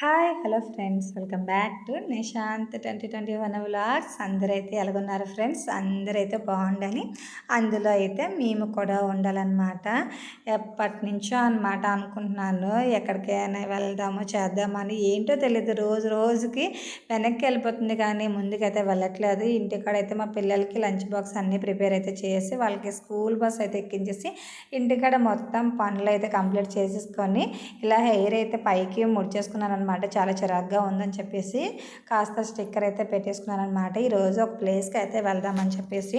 Hi hello friends welcome back to Nishant twenty twenty one vlogs అందరైతే ఎలాగున్నారు friends అందరైతే బాగుండాలి. అందులో అయితే మేము కూడా ఉండాలన్నమాట. ఎప్పటి నుంచో అనమాట అనుకుంటున్నాను. ఎక్కడికైనా వెళ్దాము చేద్దామని ఏంటో తెలియదు రోజు రోజుకి వెనక్కి వెళ్ళిపోతుంది కానీ ముందుకైతే వెళ్ళట్లేదు. ఇంటికాడైతే మా పిల్లలకి లంచ్ బాక్స్ అన్నీ ప్రిపేర్ అయితే చేసి వాళ్ళకి స్కూల్ బస్ అయితే ఎక్కించేసి ఇంటికాడ మొత్తం పనులు అయితే కంప్లీట్ చేసేసుకొని ఇలా హెయిర్ అయితే పైకి ముడిచేసుకున్నాను అనమాట చాలా చిరాగ్గా ఉందని చెప్పేసి కాస్త స్టిక్కర్ అయితే పెట్టేసుకున్నాను అనమాట ఈరోజు ఒక ప్లేస్కి అయితే వెళ్దామని చెప్పేసి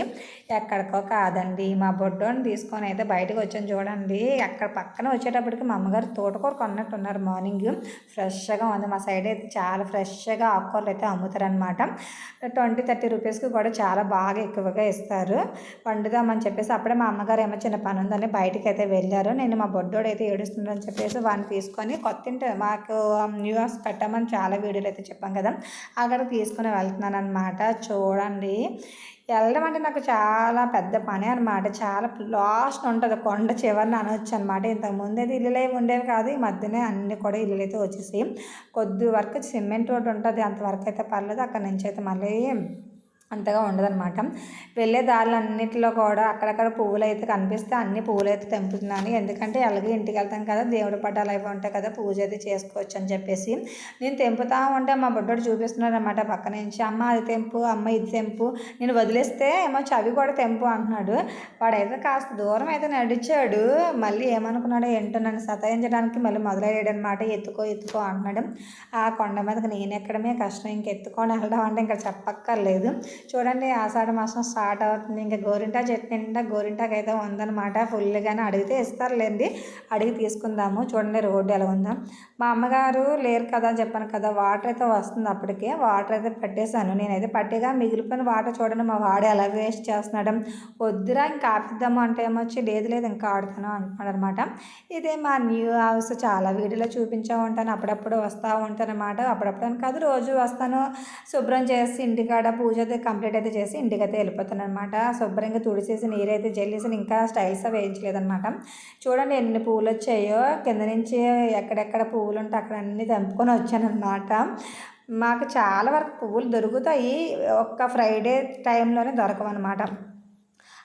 ఎక్కడికో కాదండి. మా బొడ్డోని తీసుకొని అయితే బయటకు వచ్చాను చూడండి. అక్కడ పక్కన వచ్చేటప్పటికి మా అమ్మగారు తోటకూర కొన్నట్టున్నారు. మార్నింగ్ ఫ్రెష్గా ఉంది. మా సైడ్ అయితే చాలా ఫ్రెష్గా ఆకుకూరలు అయితే అమ్ముతారనమాట ట్వంటీ థర్టీ రూపీస్కి కూడా చాలా బాగా ఎక్కువగా ఇస్తారు. వండుదామని చెప్పేసి అప్పుడే మా అమ్మగారు ఏమో చిన్న పని ఉందని బయటకు అయితే వెళ్ళారు. నేను మా బొడ్డోడు అయితే ఏడుస్తుందని చెప్పేసి వాడిని తీసుకొని కొత్త మాకు న్యూ వీడియోస్ పెట్టామని చాలా వీడియోలు అయితే చెప్పాం కదా. అక్కడ తీసుకుని వెళ్తున్నాను అనమాట చూడండి. వెళ్ళడం అంటే నాకు చాలా పెద్ద పని అనమాట చాలా లాస్ట్ ఉంటుంది కొండ చివరిని అనొచ్చు అనమాట ఇంతకుముందు అయితే ఇల్లులు ఉండేవి కాదు. ఈ మధ్యనే అన్ని కూడా ఇల్లులు అయితే వచ్చేసి కొద్ది వరకు సిమెంట్ రోడ్డు ఉంటుంది. అంతవరకు అయితే పర్లేదు. అక్కడ నుంచి అయితే మళ్ళీ అంతగా ఉండదన్నమాట. వెళ్ళే దారులన్నింటిలో కూడా అక్కడక్కడ పువ్వులు అయితే కనిపిస్తే అన్ని పువ్వులు అయితే తెంపుతున్నాను. ఎందుకంటే అలాగే ఇంటికి వెళ్తాం కదా దేవుడి పటాలు అవి ఉంటాయి కదా పూజ అయితే చేసుకోవచ్చు అని చెప్పేసి. నేను తెంపుతా ఉంటే మా బుడ్డోడు చూపిస్తున్నాడు అనమాట పక్క నుంచి. అమ్మ అది తెంపు అమ్మ ఇది తెంపు నేను వదిలేస్తే ఏమో చవి కూడా తెంపు అంటున్నాడు. వాడైతే కాస్త దూరం అయితే నడిచాడు. మళ్ళీ ఏమనుకున్నాడో ఏంటో నన్ను సతాయించడానికి మళ్ళీ మొదలయ్యాడు అనమాట ఎత్తుకో ఎత్తుకో అంటున్నాడు. ఆ కొండ మీదకి నేను ఎక్కడమే కష్టం ఇంక ఎత్తుకొని వెళ్ళడం అంటే ఇంకా చెప్పక్కర్లేదు. చూడండి ఆషాఢ మాసం స్టార్ట్ అవుతుంది. ఇంకా గోరింటా చెట్టు నిండా గోరింటాకు అయితే ఉందన్నమాట. ఫుల్గానే అడిగితే ఇస్తారులేండి. అడిగి తీసుకుందాము. చూడండి రోడ్డు ఎలా ఉందా. మా అమ్మగారు లేరు కదా చెప్పాను కదా వాటర్ అయితే వస్తుంది అప్పటికే. వాటర్ అయితే పెట్టేశాను. నేనైతే పట్టిగా మిగిలిపోయిన వాటర్ చూడండి మా వాడు ఎలా వేస్ట్ చేస్తున్నాడు. వద్దురా ఇంకా ఆపిద్దాము అంటే ఏమొచ్చి లేదు లేదు ఇంకా ఆడుతాను అంటున్నాడు అనమాట ఇదే మా న్యూ హౌస్. చాలా వీడియోలో చూపించా ఉంటాను. అప్పుడప్పుడు వస్తూ ఉంటాను అనమాట అప్పుడప్పుడు కాదు రోజు వస్తాను. శుభ్రం చేసి ఇంటికాడ పూజ కంప్లీట్ అయితే చేసి ఇంటికి అయితే వెళ్ళిపోతాను అనమాట శుభ్రంగా తుడిచేసి నీరైతే జల్లేసి ఇంకా స్టైల్స్ వేయించలేదనమాట చూడండి ఎన్ని పూలు వచ్చాయో కింద నుంచి ఎక్కడెక్కడ పువ్వులు ఉంటే అక్కడ అన్నీ తెంపుకొని వచ్చానమాట మాకు చాలా వరకు పువ్వులు దొరుకుతాయి. ఒక్క ఫ్రైడే టైంలోనే దొరకవన్నమాట.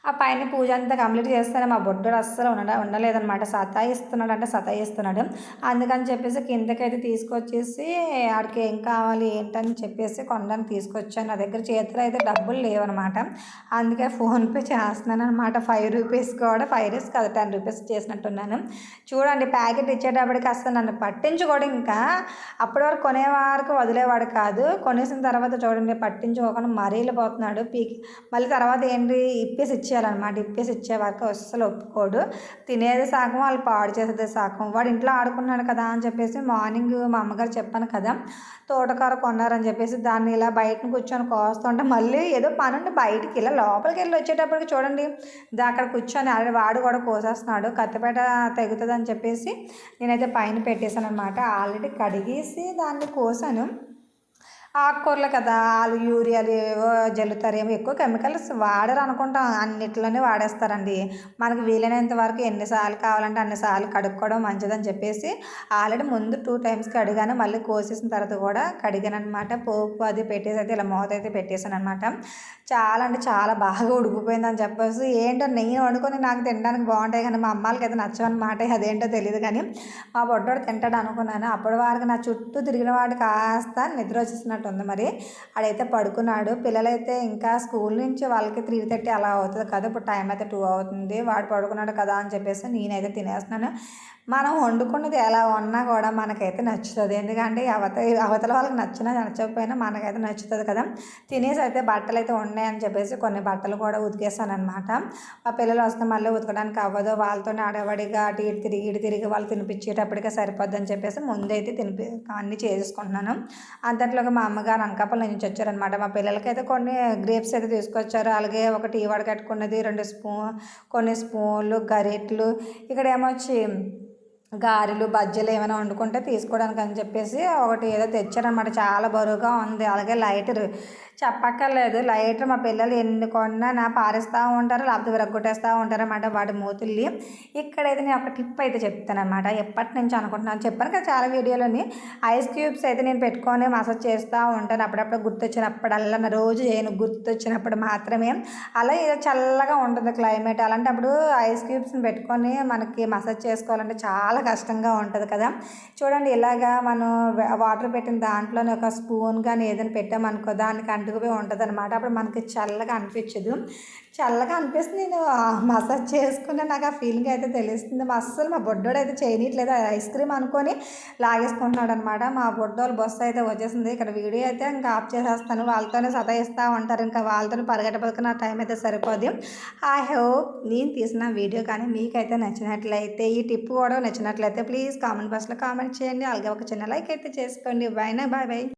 ఆ పైన పూజ అంతా కంప్లీట్ చేస్తేనే మా బొడ్డుడు అస్సలు ఉండ ఉండలేదనమాట సతాయిస్తున్నాడు అంటే సతాయిస్తున్నాడు. అందుకని చెప్పేసి కిందకైతే తీసుకొచ్చేసి ఆడికి ఏం కావాలి ఏంటని చెప్పేసి కొనడానికి తీసుకొచ్చాను. నా దగ్గర చేతిలో అయితే డబ్బులు లేవనమాట అందుకే ఫోన్పే చేస్తున్నాను అనమాట ఫైవ్ రూపీస్ కూడా ఫైవ్ రూపీస్ కదా టెన్ రూపీస్ చేసినట్టున్నాను. చూడండి ప్యాకెట్ ఇచ్చేటప్పటికి అసలు నన్ను పట్టించుకోవడం ఇంకా. అప్పటి వరకు కొనేవారికి వదిలేవాడు కాదు. కొనేసిన తర్వాత చూడండి పట్టించుకోకుండా మరీలిపోతున్నాడు. పీకి మళ్ళీ తర్వాత ఏంటి ఇప్పేసి ఇచ్చే ఇచ్చేయాలన్నమాట. ఇప్పేసి ఇచ్చే వరకు అస్సలు ఒప్పుకోడు. తినేది సగం వాళ్ళు పాడు చేసేది సాకం. వాడు ఇంట్లో ఆడుకున్నాడు కదా అని చెప్పేసి మార్నింగ్ మా అమ్మగారు చెప్పాను కదా తోటకూర కొన్నారని చెప్పేసి దాన్ని ఇలా బయటను కూర్చొని కోస్తుంటే మళ్ళీ ఏదో పనుండి బయటికి ఇలా లోపలికి వెళ్ళి వచ్చేటప్పటికి చూడండి అక్కడ కూర్చొని వాడు కూడా కోసేస్తున్నాడు కత్తిపేట తెగుతుంది చెప్పేసి నేనైతే పైన పెట్టేశాను అనమాట ఆల్రెడీ కడిగేసి దాన్ని కోసాను. ఆకుకూరలు కదా వాళ్ళు యూరియాలు ఏవో జల్లుతారేమో ఎక్కువ కెమికల్స్ వాడరు అనుకుంటాం. అన్నిట్లోనే వాడేస్తారండి. మనకి వీలైనంత వరకు ఎన్నిసార్లు కావాలంటే అన్నిసార్లు కడుక్కోవడం మంచిదని చెప్పేసి ఆల్రెడీ ముందు టూ టైమ్స్ కడిగాను. మళ్ళీ కోసేసిన తర్వాత కూడా కడిగాను అనమాట పోపు అది పెట్టేసి అయితే ఇలా మూత అయితే పెట్టేశాను అనమాట చాలా అంటే చాలా బాగా ఉడికిపోయిందని చెప్పేసి ఏంటో నెయ్యి వండుకొని నాకు తినడానికి బాగుంటాయి కానీ మా అమ్మాలకి అయితే నచ్చవన్నమాట అదేంటో తెలియదు కానీ మా బొడ్డోడు తింటాడు అనుకున్నాను. అప్పటి వరకు నా చుట్టూ తిరిగిన వాడు కాస్త నిద్ర వచ్చేసినట్టు ఉన్నట్టు ఉంది మరి. ఆడైతే పడుకున్నాడు. పిల్లలైతే ఇంకా స్కూల్ నుంచి వాళ్ళకి త్రీ థర్టీ అలా అవుతుంది కదా. ఇప్పుడు టైం అయితే టూ అవుతుంది. వాడు పడుకున్నాడు కదా అని చెప్పేసి నేనైతే తినేస్తున్నాను. మనం వండుకున్నది ఎలా ఉన్నా కూడా మనకైతే నచ్చుతుంది. ఎందుకంటే అవత అవతల వాళ్ళకి నచ్చినా నచ్చకపోయినా మనకైతే నచ్చుతుంది కదా. తినేసి అయితే బట్టలు అయితే ఉన్నాయని చెప్పేసి కొన్ని బట్టలు కూడా ఉతికేసాను అనమాట మా పిల్లలు వస్తే మళ్ళీ ఉతకడానికి అవ్వదు. వాళ్ళతో ఆడవడిగా అటు ఇటు తిరిగి ఇటు తిరిగి వాళ్ళు తినిపించేటప్పటికే సరిపోద్ది అని చెప్పేసి ముందైతే తినిపి అన్నీ చేసుకుంటున్నాను అంతట్లోకి మా అమ్మగారు అనకాపల్లి నుంచి వచ్చారనమాట మా పిల్లలకి అయితే కొన్ని గ్రేప్స్ అయితే తీసుకొచ్చారు. అలాగే ఒక టీ కట్టుకున్నది రెండు స్పూన్ కొన్ని స్పూన్లు గరిట్లు ఇక్కడ ఏమొచ్చి గారెలు బజ్జీలు ఏమైనా వండుకుంటే తీసుకోవడానికి అని చెప్పేసి ఒకటి ఏదో తెచ్చారనమాట చాలా బరువుగా ఉంది. అలాగే లైటర్ చెప్పక్కర్లేదు. లైటర్ మా పిల్లలు ఎన్ని కొన్నా నా పారేస్తూ ఉంటారు లేకపోతే విరగొట్టేస్తూ ఉంటారు వాడి వాటి మూతుల్ని. ఇక్కడైతే నేను ఒక టిప్ అయితే చెప్తానమాట ఎప్పటి నుంచి అనుకుంటున్నాను చెప్పాను కదా చాలా వీడియోలోని ఐస్ క్యూబ్స్ అయితే నేను పెట్టుకొని మసాజ్ చేస్తూ ఉంటాను. అప్పుడప్పుడు గుర్తొచ్చినప్పుడల్లా నా రోజు చేయను గుర్తొచ్చినప్పుడు మాత్రమే. అలా ఏదో చల్లగా ఉంటుంది క్లైమేట్. అలాంటప్పుడు ఐస్ క్యూబ్స్ని పెట్టుకొని మనకి మసాజ్ చేసుకోవాలంటే చాలా కష్టంగా ఉంటుంది కదా. చూడండి ఇలాగా మనం వాటర్ పెట్టిన దాంట్లోనే ఒక స్పూన్ కానీ ఏదైనా పెట్టామనుకో దానికంటే అంటుకుపోయి ఉంటుంది అనమాట అప్పుడు మనకి చల్లగా అనిపించదు. చల్లగా అనిపిస్తుంది. నేను మసాజ్ చేసుకున్న నాకు ఆ ఫీలింగ్ అయితే తెలుస్తుంది. మా అస్సలు మా బొడ్డోడు అయితే చేయనీయట్లేదు. ఐస్ క్రీమ్ అనుకొని లాగేసుకుంటున్నాడు అనమాట మా బొడ్డోళ్ళు బస్సు అయితే వచ్చేసింది. ఇక్కడ వీడియో అయితే ఇంకా ఆఫ్ చేసేస్తాను. వాళ్ళతోనే సతాయిస్తూ ఉంటారు. ఇంకా వాళ్ళతో పరిగెట్టబోతున్న టైం అయితే సరిపోదు. ఐ హోప్ నేను తీసిన వీడియో కానీ మీకైతే నచ్చినట్లయితే ఈ టిప్ కూడా నచ్చినట్లయితే ప్లీజ్ కామెంట్ బాక్స్లో కామెంట్ చేయండి. అలాగే ఒక చిన్న లైక్ అయితే చేసుకోండి. Bye bye bye